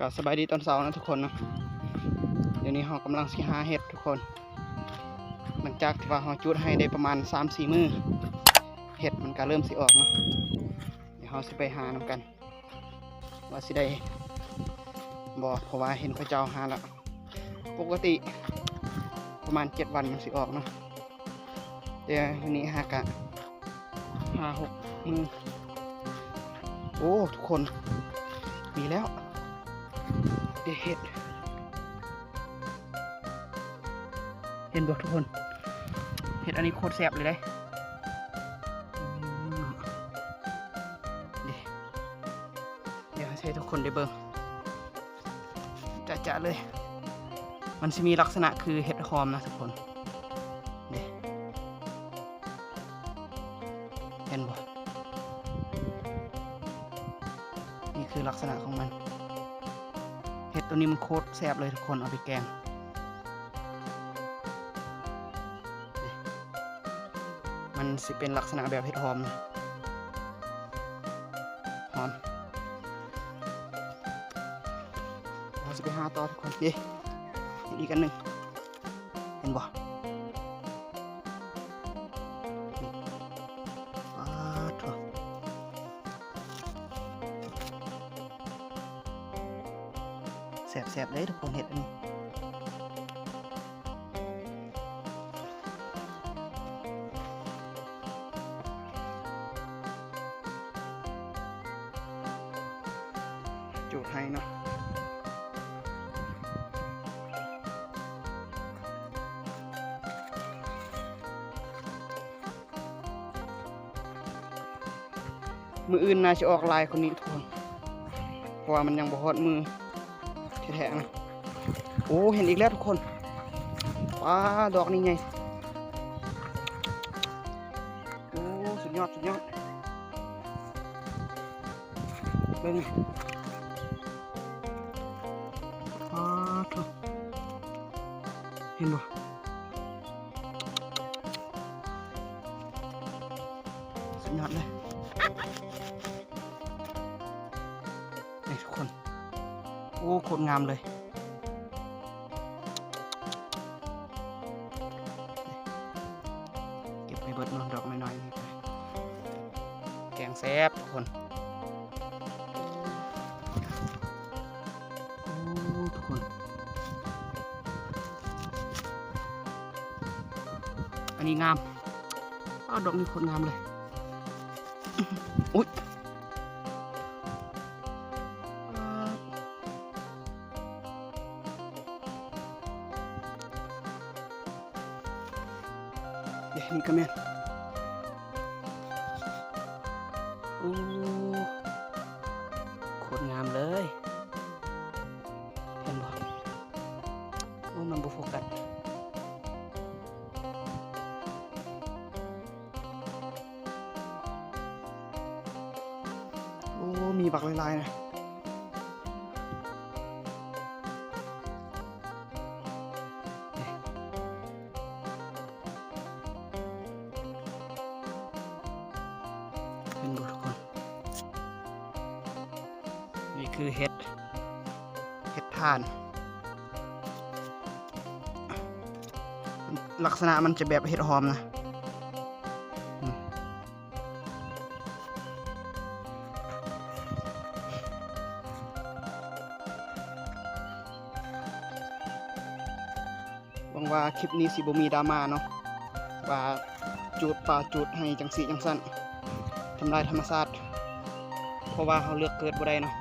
ก็สบายดีตอนเช้านะทุกคนเนาะเดี๋ยวนี้เรากำลังสิหาเห็ดทุกคน หลังจากที่ว่าเราจุดให้ได้ประมาณ3-4มือเห็ดมันก็เริ่มสิออกเนาะเดี๋ยวเราสิไปหานำกัน ว่าสิได้บ่เพราะว่าเห็นพระเจ้าหาแล้วปกติประมาณ 7 วันมันสิออกเนาะเดี๋ยวนนี้หากะหาหกมือโอ้ ทุกคน มีแล้ว ได้เห็ด เห็นบ่ทุกคน เห็ดอันนี้โคตรแซ่บเลยได้อืมนี่เดี๋ยวให้ทุกคนได้เบิ่งจะๆเลย มันจะมีลักษณะคือเห็ดหอมนะทุกคนนี่เห็นบ่นี่คือลักษณะของมัน ห็ดตัวนี้มันโคตรแซ่บเลยทุกคนเอาไปแกงมันสิเป็นลักษณะแบบเห็ดหอมนะหอมเราจะไปหาต่อทุกคนเย้อีกอันหนึ่งเห็นบ่ สบเลยทุกคนเห็ดอันนี้จูดให้เนาะมืออื่นน่าจะออกลายคนนี้ทุกคน เพราะว่ามันยังบ่ฮอดมือ แท้ๆนะโอ้เห็นอีกแล้วทุกคนว้าดอกนี่ไงโอ้สุดยอดสุดยอดเบิ่งว้าทุกเห็นบ่สุดยอดเลย โอ้โคตรงามเลยเก็บไปเบิดนนดอกน้อยๆนี่ไปแกงแซ่บทุกคนอ้ทุกคน อันนี้งามอ้าวดอกนี้โคนงามเลย อุ๊ย ดี๋ยวนี่ก็แม่นโอ้โคตรงามเลยเห็นบ่โอ้มันบุโฟกัสโอ้มีบักลายๆนะ คือเห็ด เห็ดทาน ลักษณะมันจะแบบเห็ดหอมนะหวังว่าคลิปนี้สิบมีดราม่าเนาะว่าจูดป่าจูดให้จังสีจังสั้นทำลายธรรมชาติเพราะว่าเขาเลือกเกิดบ่ได้เนาะ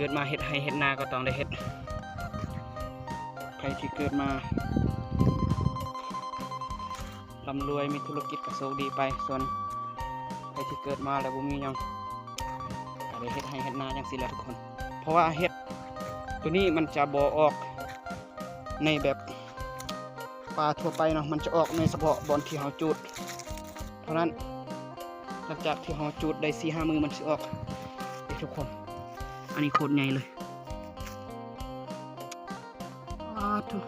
กิดมาเห็ดให้เห็ดนาก็ต้องได้เห็ดใครที่เกิดมาร่ำรวยมีธุรกิจก็โชคดีไปส่วนใครที่เกิดมาแล้วบ่มียังก็ได้เฮ็ดให้เฮ็ดนาจังซี่แหละทุกคน เพราะว่าเฮ็ดตัวนี้มันจะบ่ออกในแบบปลาทั่วไปเนาะมันจะออกในเฉพาะบอนที่เฮาจูดเท่าะนั้นหลังจากที่เฮาจูดได้4-5มือมันสิออกทุกคน นนี้โคตรใหญ่เลยอาทุ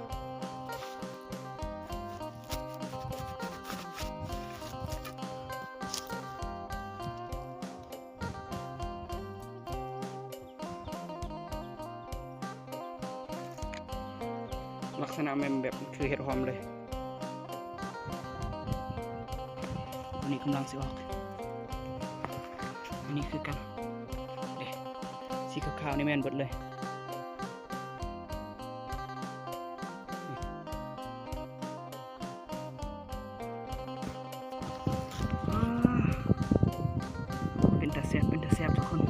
ลักษณะแมันแบบคือเห็ดหอมเลย อันนี้กำลังสิออก อันนี้คือกัน สีขาวๆนี่แม่นเบิดเลยอ่าเป็นตาแซ่บเป็นตาแซ่บทุกคน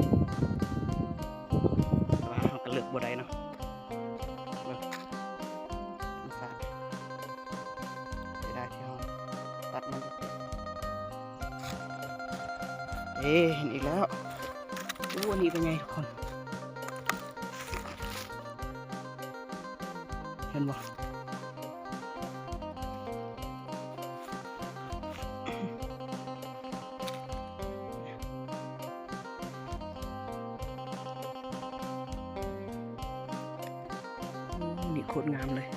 แต่ว่าเราก็เลือกบ่ได้เนาะเบิ่งมันสาดเสียดายที่เราตัดมันเอ๊ะเห็นอีกแล้วอู้อันนี้เป็นไงทุกคน นบ่อู้นี่โคตรงามเลย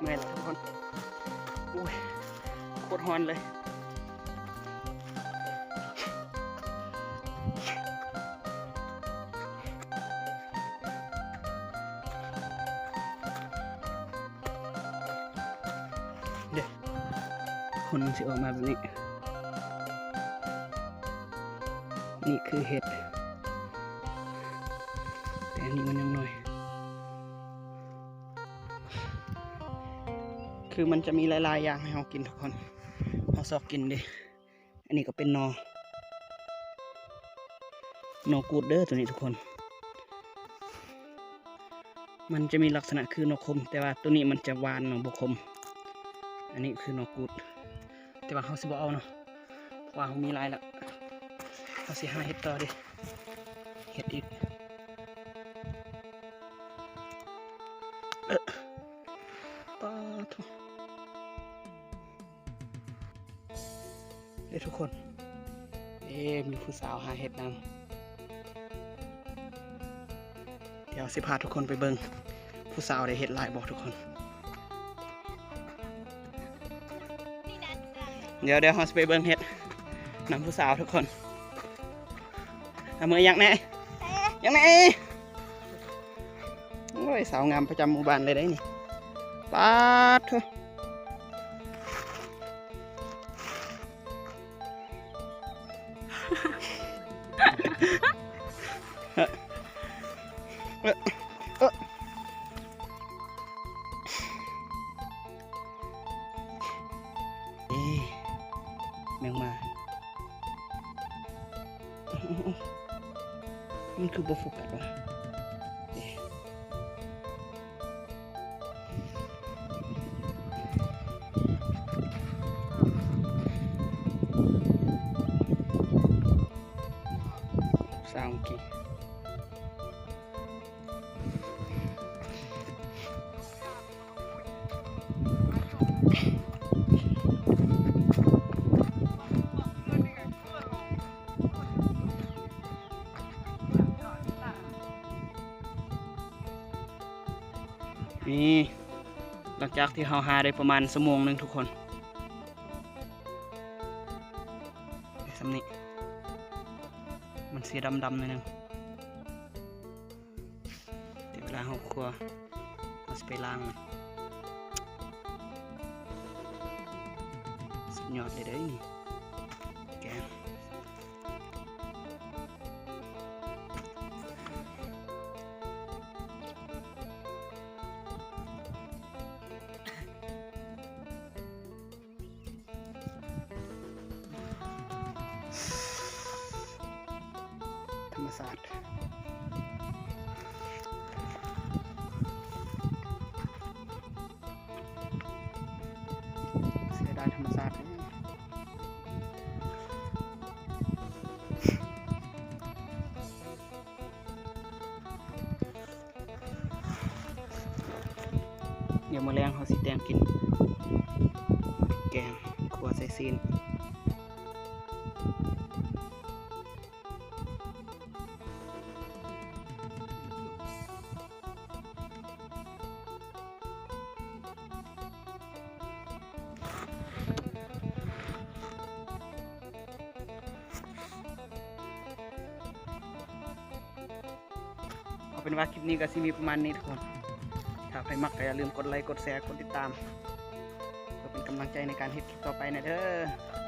เมื่อยแล้วทุกคนอุ้ยโคตรฮอนเลย ออกมาแบบนี้ นี่คือเห็ด แต่อันนี้มันยังน้อย คือมันจะมีหลายๆอย่างให้เรากินทุกคนเราชอบกินดิ อันนี้ก็เป็นนอ นอกูดเดอร์ตัวนี้ทุกคน มันจะมีลักษณะคือนอคม แต่ว่าตัวนี้มันจะหวานนอบกคม อันนี้คือนอกูด แต่ว่าเขาสิบเอาเนาะเพราะว่าเขามีลายแล้วเขาสิห้าเห็ดต่อดิเห็ดอีกเออปาทุเอ้ยทุกคน เอ๊ะมีผู้สาวหาเห็ดนำเดี๋ยวสิพาทุกคนไปเบิงผู้สาวได้เห็ดลายบอกทุกคน เดี๋ยวเดี๋ยวเราสิไปเบิงเห็ดนำผู้สาวทุกคนเอามือยังแน่ยังแน่โอ้ยสาวงามประจำหมู่บ้านเลยได้นี่ปาดเถอะเออ มันคือบโนี่หลังจากที่เราหาได้ประมาณชั่วโมงหนึ่งทุกคนไอ้สำนี้มันสีดำๆหน่อยหนึงเดี๋ยวเวลาเราครัวเราจะไปล้างมันสุดยอดเลยเด้อนี่ ศาสตร์เสียดายธรรมศาสตร์นะเดี๋ยวมาแรงเขาสิแตงกิน เป็นว่าคลิปนี้ก็สิมีประมาณนี้ทุกคน ถ้าใครมักก็อย่าลืมกดไลค์ กดแชร์ กดติดตามเพื่อเป็นกำลังใจในการเฮ็ดคลิปต่อไปนะเด้อ